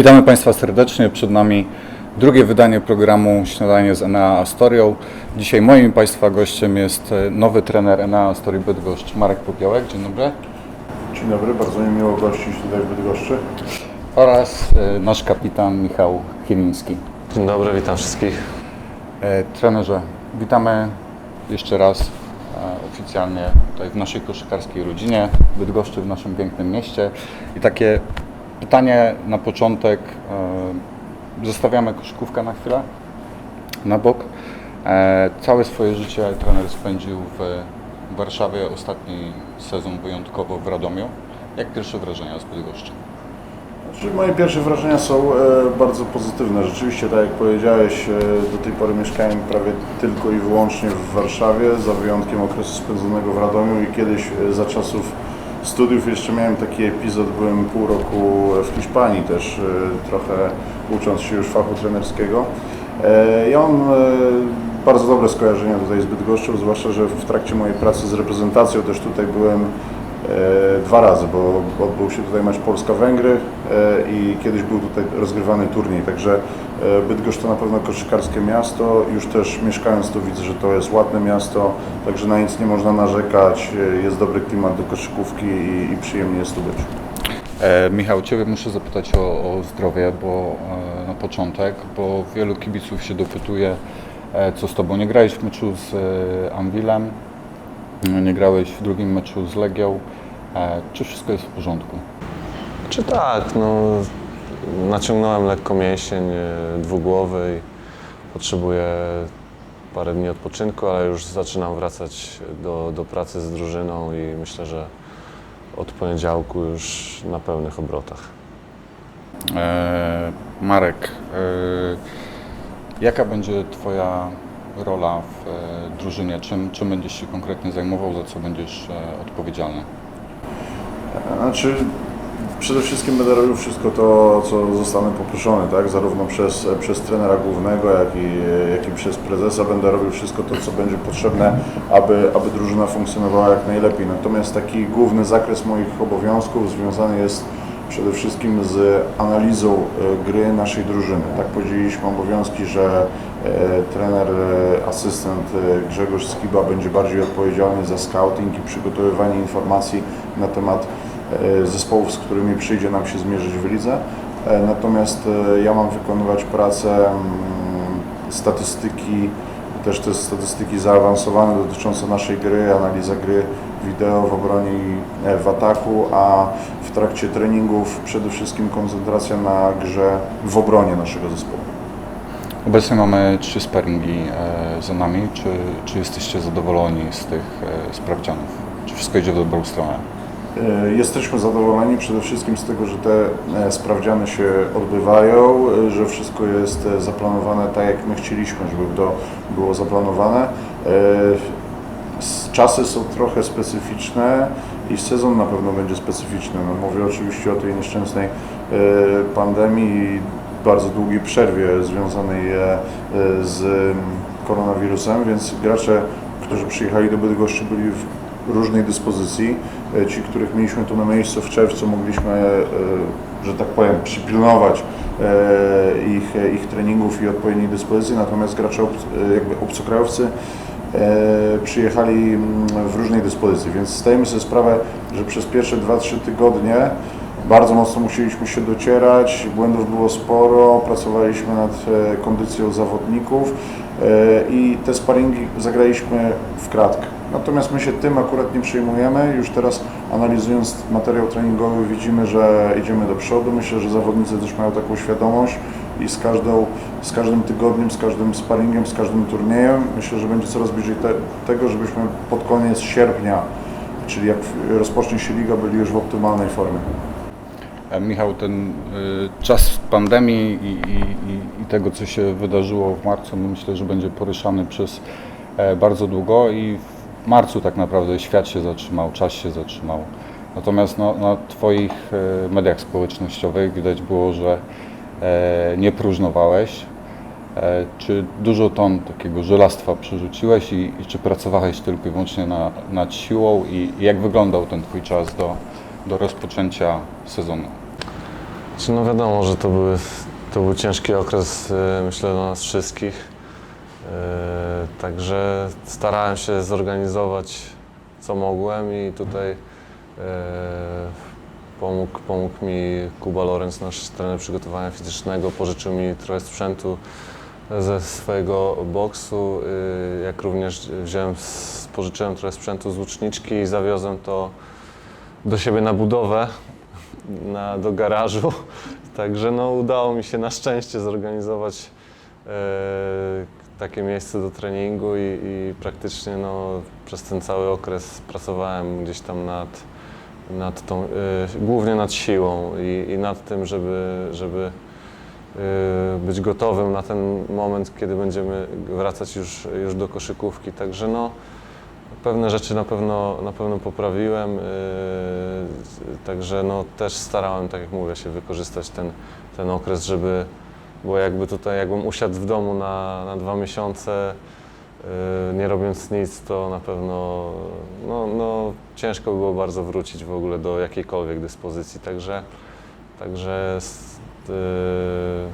Witamy Państwa serdecznie. Przed nami drugie wydanie programu Śniadanie z Enea Astorią. Dzisiaj moim Państwa gościem jest e, nowy trener Enea Astorii Bydgoszcz, Marek Popiołek. Dzień dobry. Dzień dobry, bardzo mi miło gościć tutaj w Bydgoszczy. Oraz e, nasz kapitan Michał Chieliński. Dzień dobry, witam wszystkich. E, Trenerze, witamy jeszcze raz oficjalnie tutaj w naszej koszykarskiej rodzinie, w Bydgoszczy, w naszym pięknym mieście. I takie pytanie na początek. e, Zostawiamy koszykówkę na chwilę, na bok. E, Całe swoje życie trener spędził w Warszawie, ostatni sezon wyjątkowo w Radomiu. Jak pierwsze wrażenia z Bydgoszczy? Znaczy, moje pierwsze wrażenia są e, bardzo pozytywne. Rzeczywiście, tak jak powiedziałeś, do tej pory mieszkałem prawie tylko i wyłącznie w Warszawie, za wyjątkiem okresu spędzonego w Radomiu i kiedyś za czasów studiów jeszcze miałem taki epizod, byłem pół roku w Hiszpanii też, e, trochę ucząc się już fachu trenerskiego. E, Ja mam e, bardzo dobre skojarzenia tutaj z Bydgoszczą, zwłaszcza, że w trakcie mojej pracy z reprezentacją też tutaj byłem E, dwa razy, bo odbył się tutaj mecz Polska-Węgry e, i kiedyś był tutaj rozgrywany turniej, także e, Bydgoszcz to na pewno koszykarskie miasto, już też mieszkając tu widzę, że to jest ładne miasto, także na nic nie można narzekać, e, jest dobry klimat do koszykówki i, i przyjemnie jest tu być. E, Michał, Ciebie muszę zapytać o, o zdrowie, bo e, na początek, bo wielu kibiców się dopytuje, e, co z Tobą. Nie grałeś w meczu z e, Anvilem, e, nie grałeś w drugim meczu z Legią. E, czy wszystko jest w porządku? Czy tak, no, naciągnąłem lekko mięsień e, dwugłowy i potrzebuję parę dni odpoczynku, ale już zaczynam wracać do, do pracy z drużyną i myślę, że od poniedziałku już na pełnych obrotach. E, Marek, e, jaka będzie Twoja rola w e, drużynie? Czym, czym będziesz się konkretnie zajmował, za co będziesz e, odpowiedzialny? Znaczy, przede wszystkim będę robił wszystko to, co zostanę poproszony, tak? Zarówno przez, przez trenera głównego, jak i, jak i przez prezesa będę robił wszystko to, co będzie potrzebne, aby, aby drużyna funkcjonowała jak najlepiej. Natomiast taki główny zakres moich obowiązków związany jest przede wszystkim z analizą e, gry naszej drużyny. Tak podzieliliśmy obowiązki, że e, trener, e, asystent Grzegorz Skiba będzie bardziej odpowiedzialny za scouting i przygotowywanie informacji na temat zespołów, z którymi przyjdzie nam się zmierzyć w lidze. E, Natomiast e, ja mam wykonywać pracę mm, statystyki, też te statystyki zaawansowane dotyczące naszej gry, analiza gry wideo w obronie i e, w ataku, a w trakcie treningów przede wszystkim koncentracja na grze w obronie naszego zespołu. Obecnie mamy trzy sparingi e, za nami. Czy, czy jesteście zadowoleni z tych e, sprawdzianów? Czy wszystko idzie w dobrą stronę? E, Jesteśmy zadowoleni przede wszystkim z tego, że te e, sprawdziany się odbywają, e, że wszystko jest zaplanowane tak, jak my chcieliśmy, żeby to było zaplanowane. Czasy są trochę specyficzne i sezon na pewno będzie specyficzny. No, mówię oczywiście o tej nieszczęsnej pandemii bardzo długiej przerwie związanej z mm, koronawirusem, więc gracze, którzy przyjechali do Bydgoszczy byli w różnej dyspozycji. E, Ci, których mieliśmy tu na miejscu w czerwcu, mogliśmy, e, że tak powiem, przypilnować e, ich, ich treningów i odpowiedniej dyspozycji, natomiast gracze jakby obcokrajowcy przyjechali mm, w różnej dyspozycji, więc zdajemy sobie sprawę, że przez pierwsze 2-3 tygodnie bardzo mocno musieliśmy się docierać, błędów było sporo, pracowaliśmy nad kondycją zawodników i te sparingi zagraliśmy w kratkę. Natomiast my się tym akurat nie przejmujemy. Już teraz analizując materiał treningowy widzimy, że idziemy do przodu. Myślę, że zawodnicy też mają taką świadomość i z, każdą, z każdym tygodniem, z każdym sparingiem, z każdym turniejem myślę, że będzie coraz bliżej te, tego, żebyśmy pod koniec sierpnia, czyli jak rozpocznie się liga, byli już w optymalnej formie. E, Michał, ten y, czas pandemii i, i, i- tego, co się wydarzyło w marcu, no myślę, że będzie poruszany przez e, bardzo długo i marcu tak naprawdę świat się zatrzymał, czas się zatrzymał. Natomiast no, na Twoich e, mediach społecznościowych widać było, że e, nie próżnowałeś. E, Czy dużo ton takiego żelastwa przerzuciłeś i, i czy pracowałeś tylko i wyłącznie na, nad siłą i, jak wyglądał ten Twój czas do, do rozpoczęcia sezonu? No wiadomo, że to, były, to był ciężki okres, myślę, dla nas wszystkich. Także starałem się zorganizować co mogłem i tutaj e, pomógł, pomógł mi Kuba Lorenz, nasz trener przygotowania fizycznego, pożyczył mi trochę sprzętu ze swojego boksu, e, jak również wziąłem, pożyczyłem trochę sprzętu z łuczniczki i zawiozłem to do siebie na budowę, na, do garażu. Także no, udało mi się na szczęście zorganizować e, takie miejsce do treningu i, i praktycznie no, przez ten cały okres pracowałem gdzieś tam nad, nad tą, e, głównie nad siłą i, i nad tym, żeby, żeby e, być gotowym na ten moment, kiedy będziemy wracać już, już do koszykówki. Także no, Pewne rzeczy na pewno, na pewno poprawiłem, yy, także no, też starałem, tak jak mówię, się wykorzystać ten, ten okres, żeby, bo jakby tutaj, jakbym usiadł w domu na, na dwa miesiące, yy, nie robiąc nic, to na pewno no, no, ciężko by było bardzo wrócić w ogóle do jakiejkolwiek dyspozycji, także, także yy,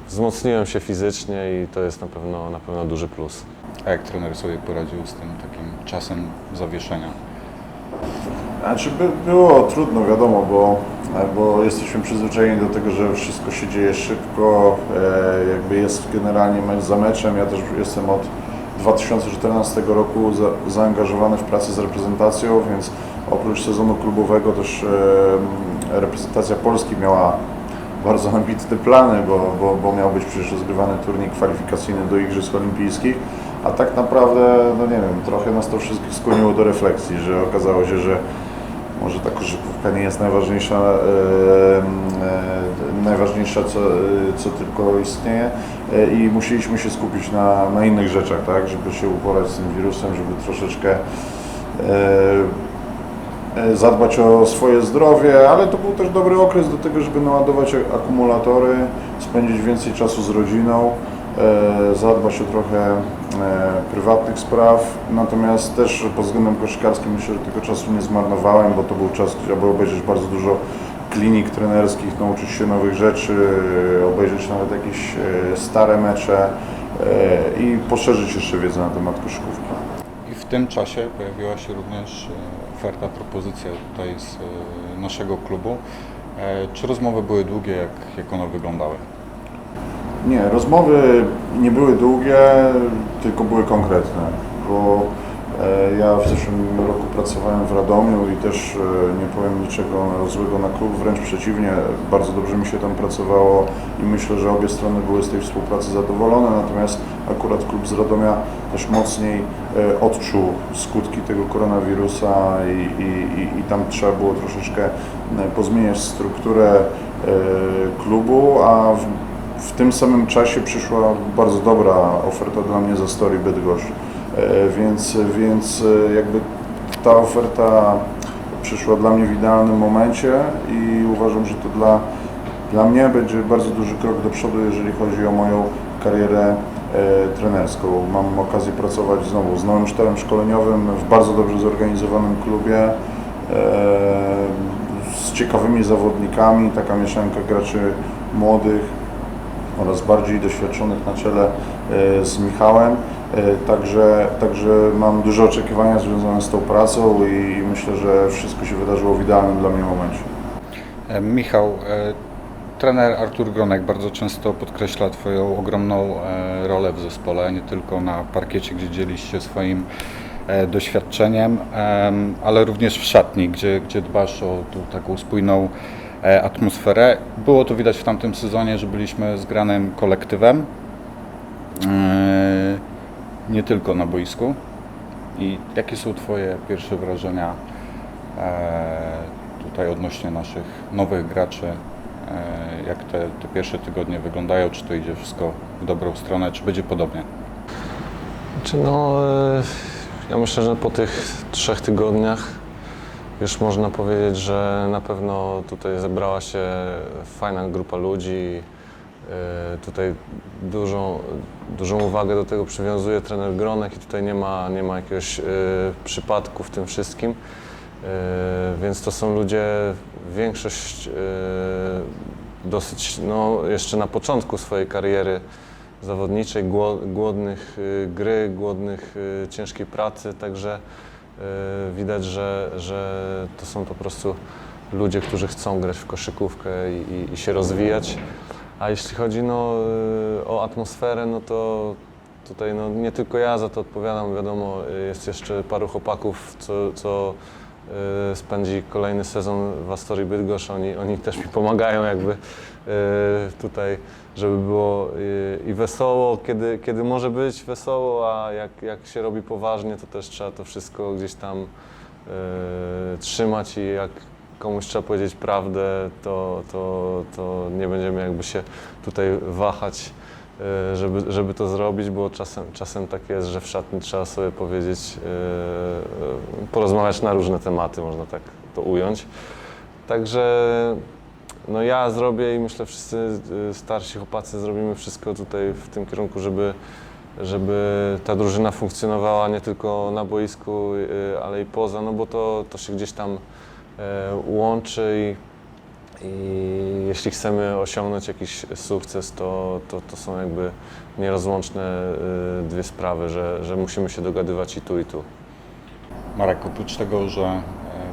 wzmocniłem się fizycznie i to jest na pewno, na pewno duży plus. A jak trener sobie poradził z tym takim czasem zawieszenia? Znaczy by, było trudno, wiadomo, bo, bo jesteśmy przyzwyczajeni do tego, że wszystko się dzieje szybko, e, jakby jest generalnie mecz za meczem. Ja też jestem od 2014 roku za, zaangażowany w pracę z reprezentacją, więc oprócz sezonu klubowego też e, reprezentacja Polski miała bardzo ambitne plany, bo, bo, bo miał być przecież rozgrywany turniej kwalifikacyjny do Igrzysk Olimpijskich, a tak naprawdę, no nie wiem, trochę nas to wszystkich skłoniło do refleksji, że okazało się, że może ta koszykówka nie jest najważniejsza, e, e, najważniejsza co, e, co tylko istnieje. I musieliśmy się skupić na, na innych rzeczach, tak, żeby się uporać z tym wirusem, żeby troszeczkę zadbać o swoje zdrowie, ale to był też dobry okres do tego, żeby naładować akumulatory, spędzić więcej czasu z rodziną, zadbać o trochę e, prywatnych spraw, natomiast też pod względem koszykarskim myślę, że tego czasu nie zmarnowałem, bo to był czas, aby obejrzeć bardzo dużo klinik trenerskich, nauczyć się nowych rzeczy, e, obejrzeć nawet jakieś e, stare mecze e, i poszerzyć jeszcze wiedzę na temat koszykówki. I w tym czasie pojawiła się również e, oferta, propozycja tutaj z e, naszego klubu. E, Czy rozmowy były długie, jak, jak one wyglądały? Nie, rozmowy nie były długie, tylko były konkretne, bo e, ja w zeszłym roku pracowałem w Radomiu i też e, nie powiem niczego złego na klub, wręcz przeciwnie, bardzo dobrze mi się tam pracowało i myślę, że obie strony były z tej współpracy zadowolone, natomiast akurat klub z Radomia też mocniej e, odczuł skutki tego koronawirusa i, i, i, tam trzeba było troszeczkę pozmieniać strukturę klubu, a w, w tym samym czasie przyszła bardzo dobra oferta dla mnie za Story Bydgoszcz, E, więc, więc e, jakby ta oferta przyszła dla mnie w idealnym momencie i uważam, że to dla, dla mnie będzie bardzo duży krok do przodu, jeżeli chodzi o moją karierę e, trenerską. Mam okazję pracować znowu z nowym sztabem szkoleniowym w bardzo dobrze zorganizowanym klubie, z ciekawymi zawodnikami, taka mieszanka graczy młodych, oraz bardziej doświadczonych na czele e, z Michałem. E, Także, także mam duże oczekiwania związane z tą pracą i myślę, że wszystko się wydarzyło w idealnym dla mnie momencie. E, Michał, trener Artur Gronek bardzo często podkreśla Twoją ogromną rolę w zespole, nie tylko na parkiecie, gdzie dzielisz się swoim doświadczeniem, em, ale również w szatni, gdzie, gdzie dbasz o tą taką spójną atmosferę. Było to widać w tamtym sezonie, że byliśmy zgranym kolektywem, e, nie tylko na boisku. I jakie są Twoje pierwsze wrażenia e, tutaj odnośnie naszych nowych graczy? E, jak te, te pierwsze tygodnie wyglądają? Czy to idzie wszystko w dobrą stronę? Czy będzie podobnie? Czy no, e, ja myślę, że po tych trzech tygodniach już można powiedzieć, że na pewno tutaj zebrała się fajna grupa ludzi. E, Tutaj dużą, dużą uwagę do tego przywiązuje trener Gronek i tutaj nie ma, nie ma jakiegoś e, przypadku w tym wszystkim. E, Więc to są ludzie, większość dosyć, no, jeszcze na początku swojej kariery zawodniczej, gło- głodnych gry, głodnych ciężkiej pracy, także widać, że, że to są po prostu ludzie, którzy chcą grać w koszykówkę i, i, się rozwijać. A jeśli chodzi no, y, o atmosferę, no to tutaj no, nie tylko ja za to odpowiadam, wiadomo, jest jeszcze paru chłopaków, co, co y, spędzi kolejny sezon w Astorii Bydgoszcz, oni, oni też mi pomagają jakby tutaj, żeby było y, i wesoło, kiedy, kiedy może być wesoło, a jak, jak się robi poważnie, to też trzeba to wszystko gdzieś tam y, trzymać i jak komuś trzeba powiedzieć prawdę, to, to, to nie będziemy jakby się tutaj wahać, y, żeby, żeby to zrobić, bo czasem, czasem tak jest, że w szatni trzeba sobie powiedzieć, y, y, porozmawiać na różne tematy, można tak to ująć. Także no ja zrobię i myślę wszyscy y, starsi chłopacy zrobimy wszystko tutaj w tym kierunku, żeby, żeby ta drużyna funkcjonowała nie tylko na boisku, y, ale i poza, no bo to, to się gdzieś tam e, łączy i, i jeśli chcemy osiągnąć jakiś sukces, to, to, to są jakby nierozłączne y, dwie sprawy, że, że musimy się dogadywać i tu, i tu. Marek, oprócz tego, że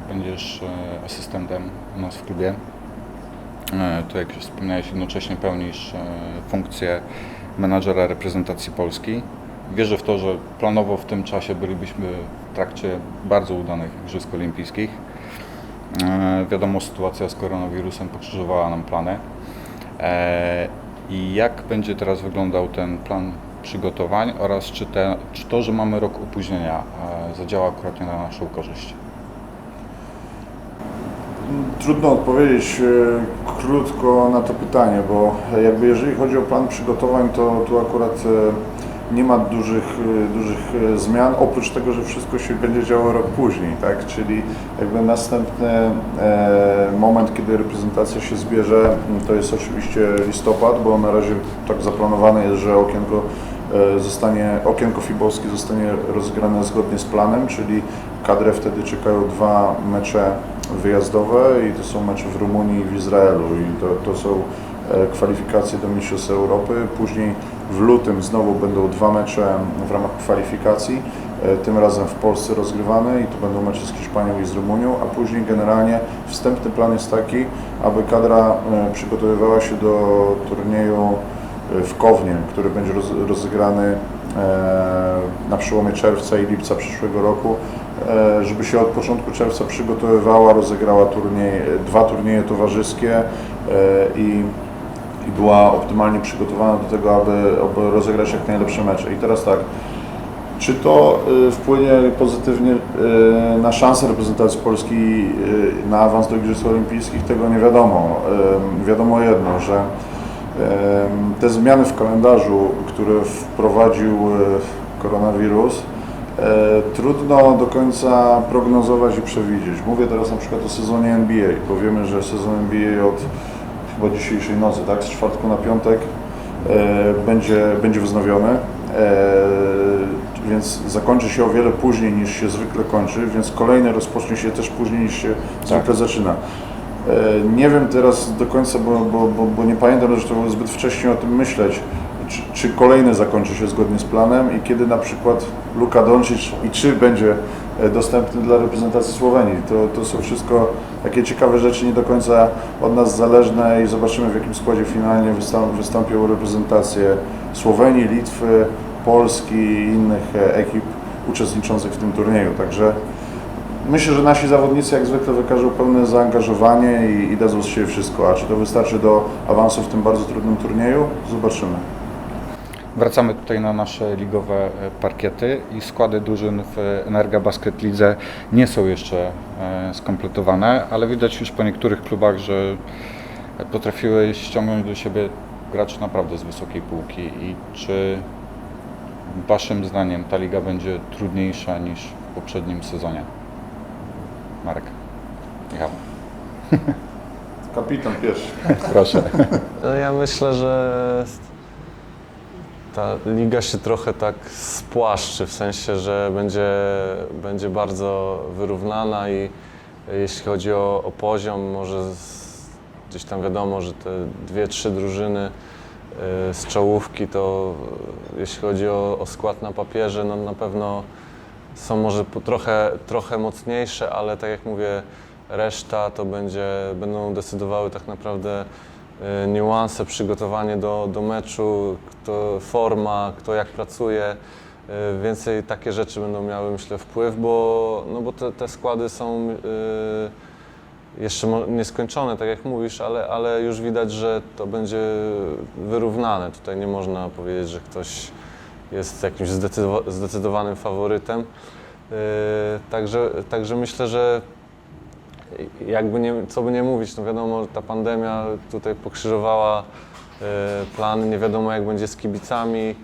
będziesz asystentem u nas w klubie, e, to jak już wspomniałeś, jednocześnie pełnisz e, funkcję menadżera reprezentacji Polski. Wierzę w to, że planowo w tym czasie bylibyśmy w trakcie bardzo udanych Igrzysk Olimpijskich. E, Wiadomo, sytuacja z koronawirusem pokrzyżowała nam plany. I jak będzie teraz wyglądał ten plan przygotowań oraz czy, te, czy to, że mamy rok opóźnienia zadziała akurat na naszą korzyść? Trudno odpowiedzieć e, krótko na to pytanie, bo jakby jeżeli chodzi o plan przygotowań, to tu akurat e, nie ma dużych, e, dużych zmian, oprócz tego, że wszystko się będzie działo rok później, tak? Czyli jakby następny moment, kiedy reprezentacja się zbierze, to jest oczywiście listopad, bo na razie tak zaplanowane jest, że okienko zostanie, okienko fibowskie zostanie rozegrane zgodnie z planem, czyli kadrę wtedy czekają dwa mecze wyjazdowe i to są mecze w Rumunii i w Izraelu i to, to są e, kwalifikacje do Mistrzostw Europy. Później w lutym znowu będą dwa mecze w ramach kwalifikacji, e, tym razem w Polsce rozgrywane i to będą mecze z Hiszpanią i z Rumunią, a później generalnie wstępny plan jest taki, aby kadra e, przygotowywała się do turnieju w Kownie, który będzie roz- rozegrany na przełomie czerwca i lipca przyszłego roku, żeby się od początku czerwca przygotowywała, rozegrała turniej, dwa turnieje towarzyskie e, i, i była optymalnie przygotowana do tego, aby, aby rozegrać jak najlepsze mecze. I teraz tak, czy to y, wpłynie pozytywnie na szansę reprezentacji Polski na awans do Igrzysk Olimpijskich? Tego nie wiadomo. Wiadomo jedno, że te zmiany w kalendarzu, które wprowadził koronawirus, trudno do końca prognozować i przewidzieć. Mówię teraz na przykład o sezonie NBA, bo wiemy, że sezon NBA od chyba dzisiejszej nocy, tak, z czwartku na piątek e, będzie, będzie wznowiony, e, więc zakończy się o wiele później niż się zwykle kończy, więc kolejny rozpocznie się też później niż się zwykle zaczyna. E, Nie wiem teraz do końca, bo, bo, bo, bo nie pamiętam, że to było zbyt wcześnie o tym myśleć, czy, czy kolejny zakończy się zgodnie z planem i kiedy na przykład Luka Doncic i czy będzie e, dostępny dla reprezentacji Słowenii. To, to są wszystko takie ciekawe rzeczy, nie do końca od nas zależne i zobaczymy w jakim składzie finalnie wystąp, wystąpią reprezentacje Słowenii, Litwy, Polski i innych e, ekip uczestniczących w tym turnieju. Także myślę, że nasi zawodnicy jak zwykle wykażą pełne zaangażowanie i, i dadzą z siebie wszystko. A czy to wystarczy do awansu w tym bardzo trudnym turnieju? Zobaczymy. Wracamy tutaj na nasze ligowe e, parkiety i składy drużyn w Energa Basket Lidze nie są jeszcze e, skompletowane, ale widać już po niektórych klubach, że potrafiły ściągnąć do siebie graczy naprawdę z wysokiej półki i czy Waszym zdaniem ta liga będzie trudniejsza niż w poprzednim sezonie? Marek. Michał. Kapitan pierwszy. Proszę. Ja myślę, że ta liga się trochę tak spłaszczy, w sensie, że będzie, będzie bardzo wyrównana i jeśli chodzi o, o poziom, może z, gdzieś tam wiadomo, że te dwie, trzy drużyny e, z czołówki to e, jeśli chodzi o, o skład na papierze, no na pewno są może po trochę, trochę mocniejsze, ale tak jak mówię, reszta to będzie, będą decydowały tak naprawdę niuanse, przygotowanie do, do meczu, kto, forma, kto jak pracuje. E, Więcej takie rzeczy będą miały, myślę, wpływ, bo, no bo te, te składy są e, jeszcze nieskończone, tak jak mówisz, ale, ale już widać, że to będzie wyrównane. Tutaj nie można powiedzieć, że ktoś jest jakimś zdecydowa- zdecydowanym faworytem. Także, także myślę, że jakby nie, co by nie mówić, no wiadomo, ta pandemia tutaj pokrzyżowała yy, plany, nie wiadomo jak będzie z kibicami, yy,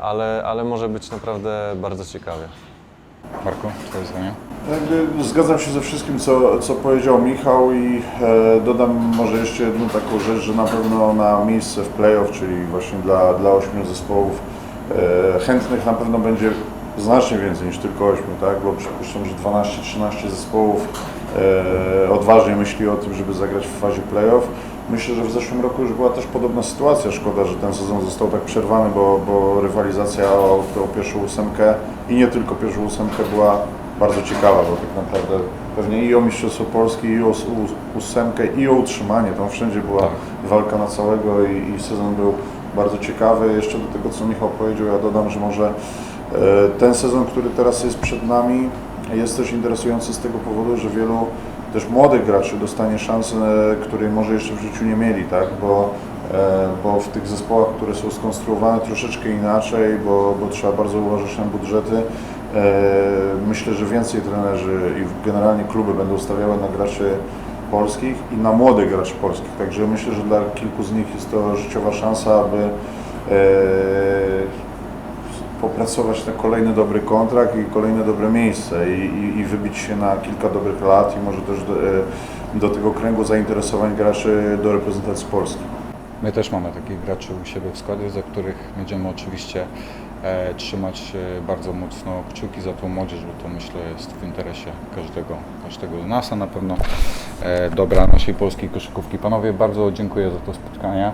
ale, ale może być naprawdę bardzo ciekawie. Marku, twoje zdanie? Zgadzam się ze wszystkim, co, co powiedział Michał i e, dodam może jeszcze jedną taką rzecz, że na pewno na miejsce w playoff, czyli właśnie dla, dla ośmiu zespołów e, chętnych na pewno będzie znacznie więcej niż tylko ośmiu, tak? bo przypuszczam, że 12-13 zespołów e, odważnie myśli o tym, żeby zagrać w fazie playoff. Myślę, że w zeszłym roku już była też podobna sytuacja. Szkoda, że ten sezon został tak przerwany, bo, bo rywalizacja o, o pierwszą ósemkę i nie tylko pierwszą ósemkę była bardzo ciekawa, bo tak naprawdę pewnie i o Mistrzostwo Polski, i o ós- ós- ósemkę, i o utrzymanie. Tam wszędzie była Tak. walka na całego i, i sezon był bardzo ciekawy. Jeszcze do tego, co Michał powiedział, ja dodam, że może e, ten sezon, który teraz jest przed nami, jest też interesujący z tego powodu, że wielu też młodych graczy dostanie szansę, e, której może jeszcze w życiu nie mieli, tak? Bo, e, bo w tych zespołach, które są skonstruowane troszeczkę inaczej, bo, bo trzeba bardzo uważać na budżety, e, myślę, że więcej trenerzy i generalnie kluby będą stawiały na graczy polskich i na młodych graczy polskich. Także myślę, że dla kilku z nich jest to życiowa szansa, aby popracować na kolejny dobry kontrakt i kolejne dobre miejsce i, i, i wybić się na kilka dobrych lat i może też do, e, do tego kręgu zainteresowań graczy do reprezentacji Polski. My też mamy takich graczy u siebie w składzie, za których będziemy oczywiście e, trzymać e, bardzo mocno kciuki za tą młodzież, bo to myślę jest w interesie każdego, każdego z nas, a na pewno e, dobra naszej polskiej koszykówki. Panowie, bardzo dziękuję za to spotkanie.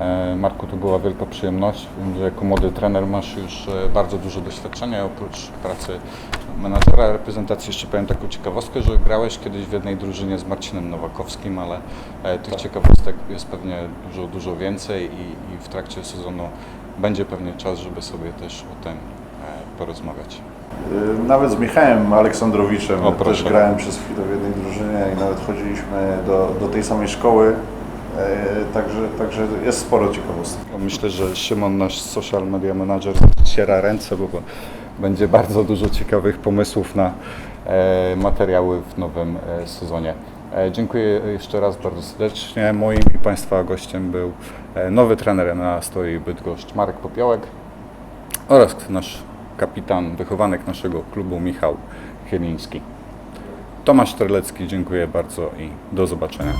E, Marku, to była wielka przyjemność. Wiem, że jako młody trener masz już e, bardzo dużo doświadczenia. Oprócz pracy menadżera reprezentacji jeszcze powiem taką ciekawostkę, że grałeś kiedyś w jednej drużynie z Marcinem Nowakowskim, ale e, tych ciekawostek jest pewnie dużo, dużo więcej i, i w trakcie sezonu będzie pewnie czas, żeby sobie też o tym porozmawiać. Nawet z Michałem Aleksandrowiczem O, też grałem przez chwilę w jednej drużynie i nawet chodziliśmy do, do tej samej szkoły. E, Także, także jest sporo ciekawostek. Myślę, że Szymon, nasz social media manager, ściera ręce, bo będzie bardzo dużo ciekawych pomysłów na e, materiały w nowym e, sezonie. Dziękuję jeszcze raz bardzo serdecznie. Moim i Państwa gościem był nowy trener na stoi Bydgoszcz Marek Popiołek oraz nasz kapitan, wychowanek naszego klubu Michał Chieliński. Tomasz Terlecki, dziękuję bardzo i do zobaczenia.